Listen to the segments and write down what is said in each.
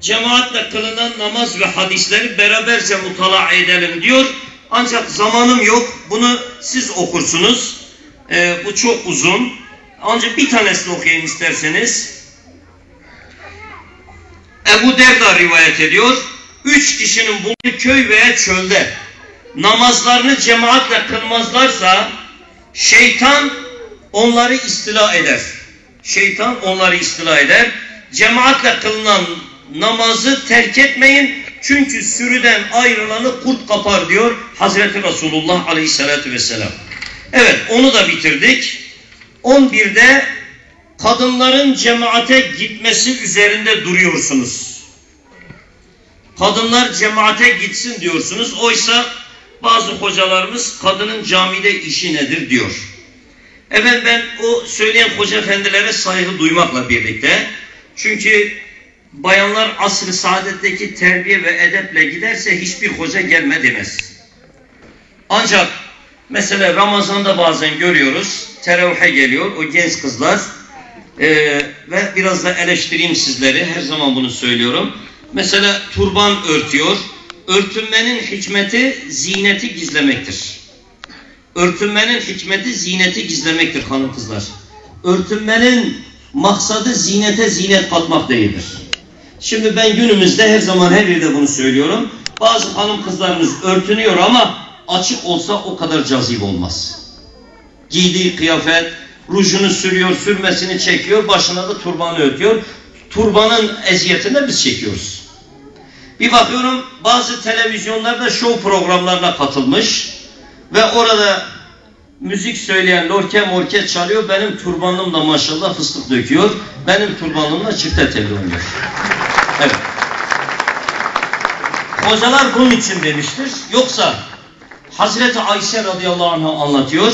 cemaatle kılınan namaz ve hadisleri beraberce mutala edelim diyor. Ancak zamanım yok. Bunu siz okursunuz. Ee, bu çok uzun. Ancak bir tanesini okuyayım isterseniz. Ebu Derda rivayet ediyor. Üç kişinin bulunduğu köy veya çölde namazlarını cemaatle kılmazlarsa şeytan onları istila eder. Şeytan onları istila eder. Cemaatle kılınan namazı terk etmeyin. Çünkü sürüden ayrılanı kurt kapar diyor Hazreti Resulullah Aleyhisselatü Vesselam. Evet onu da bitirdik. 11'de kadınların cemaate gitmesi üzerinde duruyorsunuz. Kadınlar cemaate gitsin diyorsunuz. Oysa bazı hocalarımız kadının camide işi nedir diyor. Efendim ben o söyleyen hoca efendilere saygı duymakla birlikte çünkü bayanlar asr-ı saadetteki terbiye ve edeple giderse hiçbir hoca gelme demez. Ancak mesela Ramazan'da bazen görüyoruz teravihe geliyor o genç kızlar e, ve biraz da eleştireyim sizleri her zaman bunu söylüyorum. Mesela turban örtüyor. Örtünmenin hikmeti zineti gizlemektir. Örtünmenin hikmeti zineti gizlemektir hanım kızlar. Örtünmenin maksadı zinete zinet katmak değildir. Şimdi ben günümüzde her zaman her yerde bunu söylüyorum. Bazı hanım kızlarımız örtünüyor ama açık olsa o kadar cazip olmaz. Giydiği kıyafet, rujunu sürüyor, sürmesini çekiyor, başına da turbanı örtüyor. Turbanın eziyetini biz çekiyoruz. Bir bakıyorum bazı televizyonlarda show programlarına katılmış ve orada müzik söyleyen lorke morke çalıyor. Benim turbanım da maşallah fıstık döküyor. Benim turbanımla çifte telli oynuyor. Evet. Hocalar bunun için demiştir. Yoksa Hazreti Ayşe radıyallahu anh anlatıyor.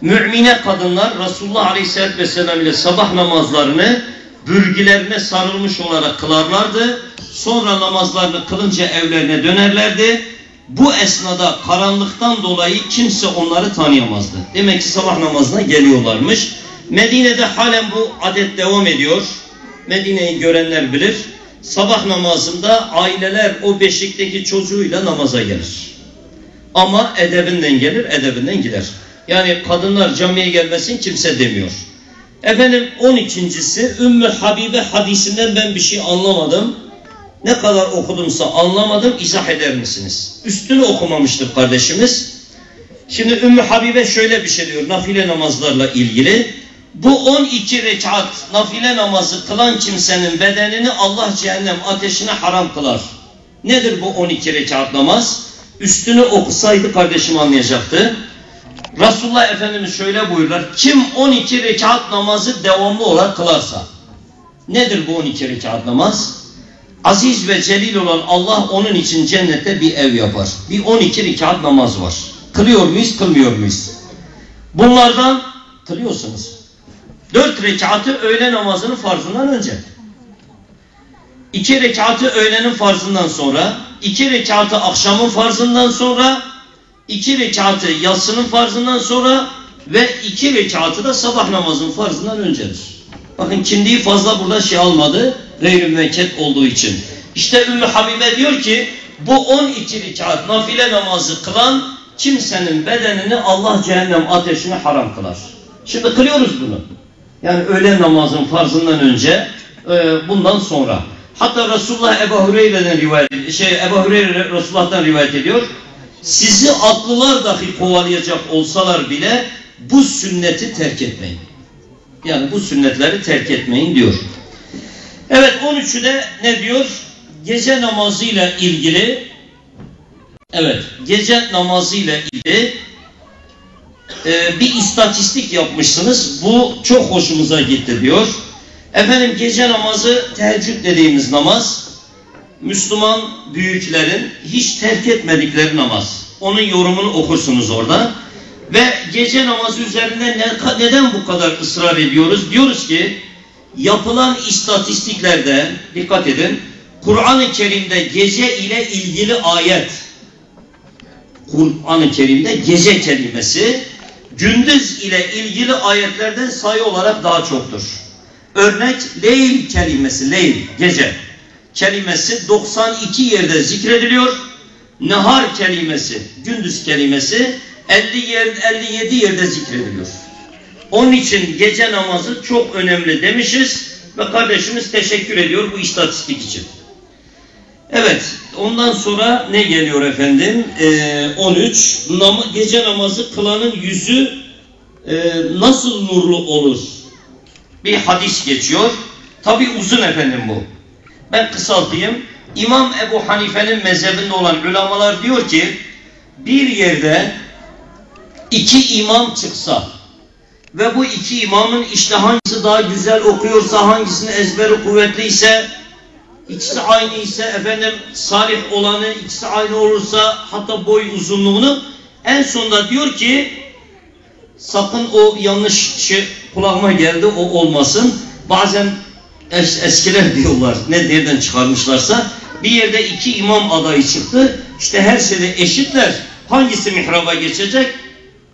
Mümine kadınlar Resulullah aleyhisselatü vesselam ile sabah namazlarını bürgilerine sarılmış olarak kılarlardı. Sonra namazlarını kılınca evlerine dönerlerdi. Bu esnada karanlıktan dolayı kimse onları tanıyamazdı. Demek ki sabah namazına geliyorlarmış. Medine'de halen bu adet devam ediyor. Medine'yi görenler bilir. Sabah namazında aileler o beşikteki çocuğuyla namaza gelir. Ama edebinden gelir, edebinden gider. Yani kadınlar camiye gelmesin kimse demiyor. Efendim 12.si Ümmü Habibe hadisinden ben bir şey anlamadım. Ne kadar okudumsa anlamadım izah eder misiniz? Üstünü okumamıştır kardeşimiz. Şimdi Ümmü Habibe şöyle bir şey diyor nafile namazlarla ilgili. Bu 12 rekat nafile namazı kılan kimsenin bedenini Allah cehennem ateşine haram kılar. Nedir bu 12 rekat namaz? Üstünü okusaydı kardeşim anlayacaktı. Resulullah Efendimiz şöyle buyurlar. Kim 12 rekat namazı devamlı olarak kılarsa. Nedir bu 12 rekat namaz? Aziz ve celil olan Allah onun için cennette bir ev yapar. Bir 12 rekat namaz var. Kılıyor muyuz, kılmıyor muyuz? Bunlardan kılıyorsunuz. 4 rekatı öğle namazının farzından önce. 2 rekatı öğlenin farzından sonra, 2 rekatı akşamın farzından sonra, 2 rekatı yatsının farzından sonra ve 2 rekatı da sabah namazının farzından öncedir. Bakın kimliği fazla burada şey almadı. Gayr-ı müvekket olduğu için. İşte Ümmü Habibe diyor ki bu 12 rekat nafile namazı kılan kimsenin bedenini Allah cehennem ateşine haram kılar. Şimdi kılıyoruz bunu. Yani öğle namazın farzından önce e, bundan sonra. Hatta Resulullah Ebu Hureyre'den rivayet şey Ebu Hureyre Resulullah'tan rivayet ediyor. Sizi atlılar dahi kovalayacak olsalar bile bu sünneti terk etmeyin. Yani bu sünnetleri terk etmeyin diyor. Evet 13'ü de ne diyor? Gece namazıyla ilgili evet gece namazıyla ilgili e, bir istatistik yapmışsınız. Bu çok hoşumuza gitti diyor. Efendim gece namazı teheccüd dediğimiz namaz Müslüman büyüklerin hiç terk etmedikleri namaz. Onun yorumunu okursunuz orada. Ve gece namazı üzerinde ne, neden bu kadar ısrar ediyoruz? Diyoruz ki yapılan istatistiklerde dikkat edin Kur'an-ı Kerim'de gece ile ilgili ayet Kur'an-ı Kerim'de gece kelimesi gündüz ile ilgili ayetlerden sayı olarak daha çoktur. Örnek leyl kelimesi, leyl, gece. kelimesi 92 yerde zikrediliyor. Nehar kelimesi, gündüz kelimesi 50 yer, 57 yerde zikrediliyor. Onun için gece namazı çok önemli demişiz ve kardeşimiz teşekkür ediyor bu istatistik için. Evet, ondan sonra ne geliyor efendim? Ee, 13. Nam gece namazı kılanın yüzü e, nasıl nurlu olur? Bir hadis geçiyor. Tabi uzun efendim bu. Ben kısaltayım. İmam Ebu Hanife'nin mezhebinde olan ulamalar diyor ki bir yerde iki imam çıksa ve bu iki imamın işte hangisi daha güzel okuyorsa hangisinin ezberi kuvvetliyse ikisi aynı ise efendim salih olanı ikisi aynı olursa hatta boy uzunluğunu en sonunda diyor ki sakın o yanlış şey kulağıma geldi o olmasın. Bazen es eskiler diyorlar ne nereden çıkarmışlarsa bir yerde iki imam adayı çıktı. İşte her şeyde eşitler. Hangisi mihraba geçecek?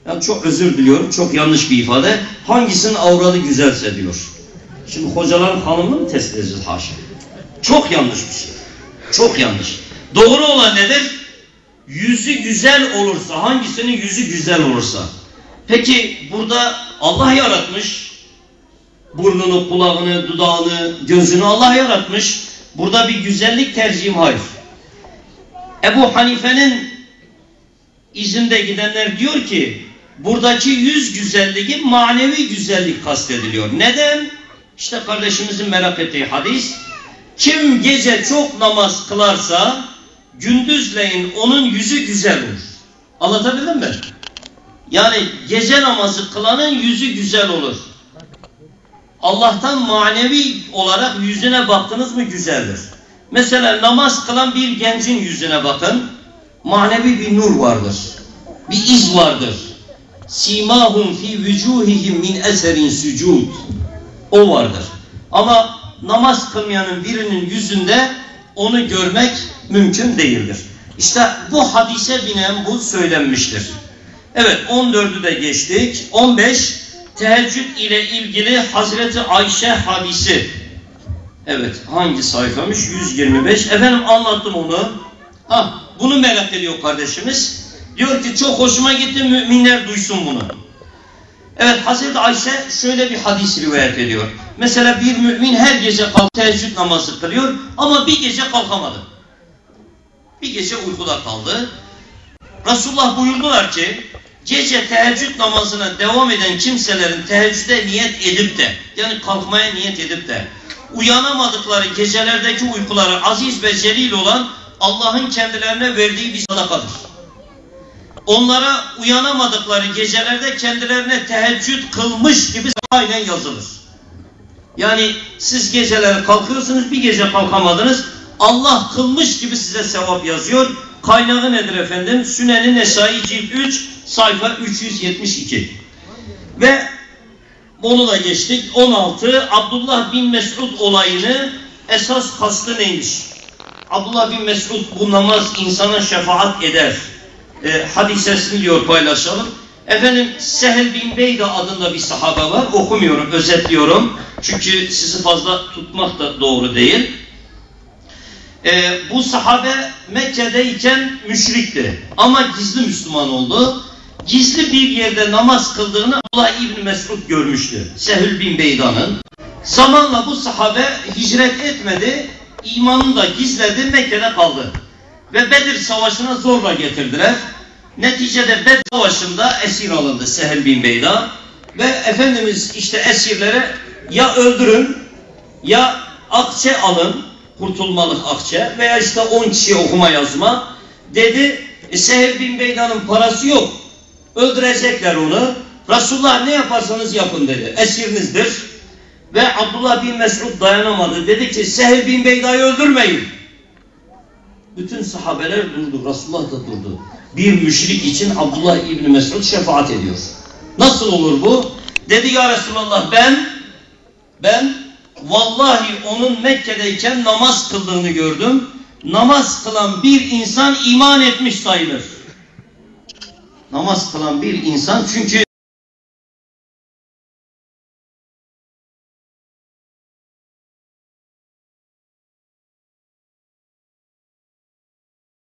Yani çok özür diliyorum. Çok yanlış bir ifade. Hangisinin avradı güzelse diyor. Şimdi hocaların hanımını mı test edeceğiz haşa? Çok yanlış bir şey. Çok yanlış. Doğru olan nedir? Yüzü güzel olursa, hangisinin yüzü güzel olursa. Peki burada Allah yaratmış. Burnunu, kulağını, dudağını, gözünü Allah yaratmış. Burada bir güzellik tercihim hayır. Ebu Hanife'nin izinde gidenler diyor ki buradaki yüz güzelliği manevi güzellik kastediliyor. Neden? İşte kardeşimizin merak ettiği hadis. Kim gece çok namaz kılarsa gündüzleyin onun yüzü güzel olur. Anlatabildim mi? Yani gece namazı kılanın yüzü güzel olur. Allah'tan manevi olarak yüzüne baktınız mı güzeldir. Mesela namaz kılan bir gencin yüzüne bakın. Manevi bir nur vardır. Bir iz vardır. Simahum fi vücuhihim min eserin sucud. O vardır. Ama namaz kılmayanın birinin yüzünde onu görmek mümkün değildir. İşte bu hadise binen bu söylenmiştir. Evet 14'ü de geçtik. 15 teheccüd ile ilgili Hazreti Ayşe hadisi. Evet hangi sayfamış? 125. Efendim anlattım onu. Ha, bunu merak ediyor kardeşimiz. Diyor ki çok hoşuma gitti müminler duysun bunu. Evet Hazreti Ayşe şöyle bir hadis rivayet ediyor. Mesela bir mümin her gece kalk teheccüd namazı kılıyor ama bir gece kalkamadı. Bir gece uykuda kaldı. Resulullah buyurdular ki gece teheccüd namazına devam eden kimselerin teheccüde niyet edip de yani kalkmaya niyet edip de uyanamadıkları gecelerdeki uykuları aziz ve celil olan Allah'ın kendilerine verdiği bir sadakadır. Onlara uyanamadıkları gecelerde kendilerine teheccüd kılmış gibi aynen yazılır. Yani siz geceleri kalkıyorsunuz bir gece kalkamadınız Allah kılmış gibi size sevap yazıyor. Kaynağı nedir efendim? Sünen-i Nesai cilt 3 sayfa 372. Ve onu da geçtik. 16 Abdullah bin Mesud olayını esas kastı neymiş? Abdullah bin Mesud bu namaz insana şefaat eder. E, hadisesini diyor paylaşalım. Efendim Sehel bin Beyda adında bir sahabe var. Okumuyorum, özetliyorum. Çünkü sizi fazla tutmak da doğru değil. E, bu sahabe Mekke'deyken müşrikti. Ama gizli Müslüman oldu. Gizli bir yerde namaz kıldığını Allah İbni Mesud görmüştü. Sehül bin Beyda'nın. Zamanla bu sahabe hicret etmedi. imanını da gizledi. Mekke'de kaldı. Ve Bedir Savaşı'na zorla getirdiler. Neticede Bedir Savaşı'nda esir alındı Sehel bin Beyda. Ve Efendimiz işte esirlere ya öldürün ya akçe alın kurtulmalık akçe veya işte 10 kişi okuma yazma dedi. E, Sehel bin Beyda'nın parası yok. Öldürecekler onu. Resulullah ne yaparsanız yapın dedi. Esirinizdir. Ve Abdullah bin Mesud dayanamadı. Dedi ki Sehel bin Beyda'yı öldürmeyin. Bütün sahabeler durdu. Resulullah da durdu. Bir müşrik için Abdullah İbni Mesud şefaat ediyor. Nasıl olur bu? Dedi ya Resulallah ben ben vallahi onun Mekke'deyken namaz kıldığını gördüm. Namaz kılan bir insan iman etmiş sayılır. Namaz kılan bir insan çünkü